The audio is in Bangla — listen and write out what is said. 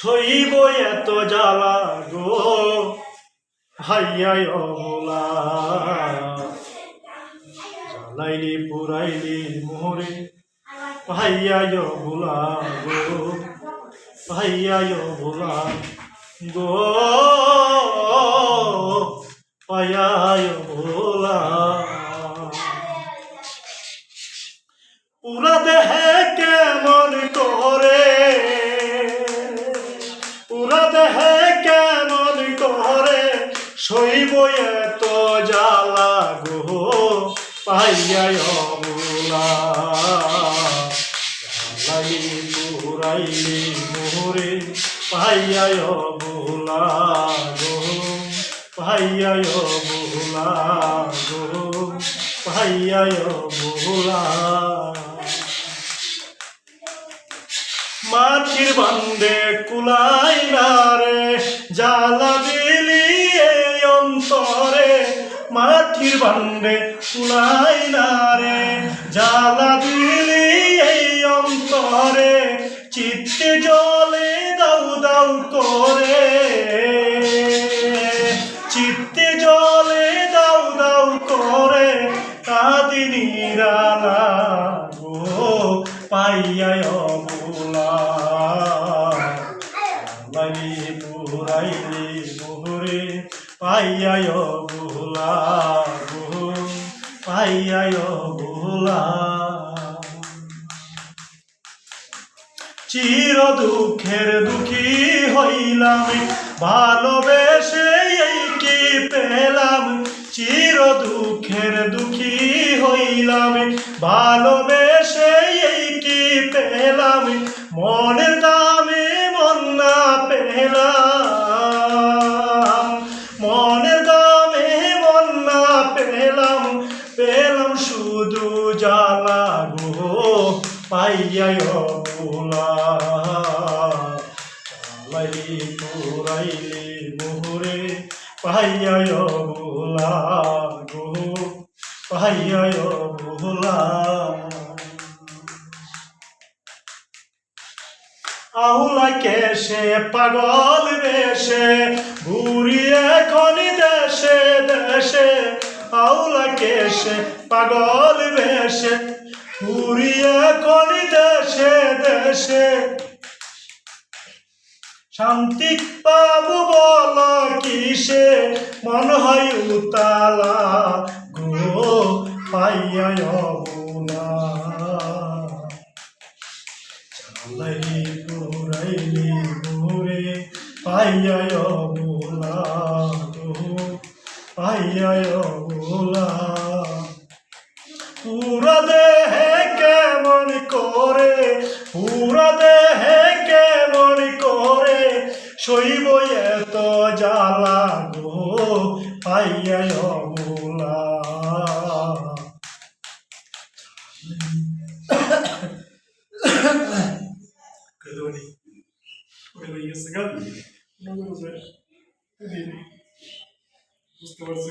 সইব এত জ্বালা গো। ভাইয়াই অবলা জ্বালাইলি, পুরাইলি মোহরে ভাইয়াই অবলা গো। ভাইয়াই অবলা গো। ভাইয়াই অবলা পুরা শৈব এত জ্বালা গো পাইয়াই অবলা জ্বালাইলি পুরাইলি মোহরে পাইয়াই অবলা গো পাইয়াই অবলা গো পাইয়াই অবলা মাটির বান্দে কুলাই না রে জ্বালা মাটির বান্দে কুলাই না রে। জ্বালা দিলি এই অন্তরে, চিত্তে জলে দাউ দাউ করে। চিত্তে জলে দাউ দাউ করে কাদিনী রানা গো, পাইয়ায় লাইলি পুরাইলি মোহরে পাইয়ায় অবলা গো, পাইয়ায় অবলা চির দুঃখের দুঃখী হইলাম, ভালোবেসে এই কি পেলাম। চির দুঃখের দুঃখী হইলাম, ভালোবেসে এই কি পেলাম। মনের দামে পেলাম পেলাম শুধু জ্বালা গো, পাইয়াই অবলা। চালাইলি পুরাইলি মোহরে, পাইয়াই অবলা গো, পাইয়াই অবলা। আহুলা কেশে, পাগল বেশে ঘুরি এখন দেশে দেশে আউলা কেশে, পাগল বেশে ঘুরি এখন দেশে দেশে। শান্তি পাবো বল কিসে, মন হয় উতালা গো পাইয়ায় অবুলা চালাইলি, পুরাইলি পাইয়ায় অবুলা অবুলা পুরা দেহে কেমন করে, পুরা দেহে কেমন করে শৈব এত জ্বালা গো পাইয়ায় অবুলা Kedua ni. Kedua ni segal. Nombor saya. Estou a dizer.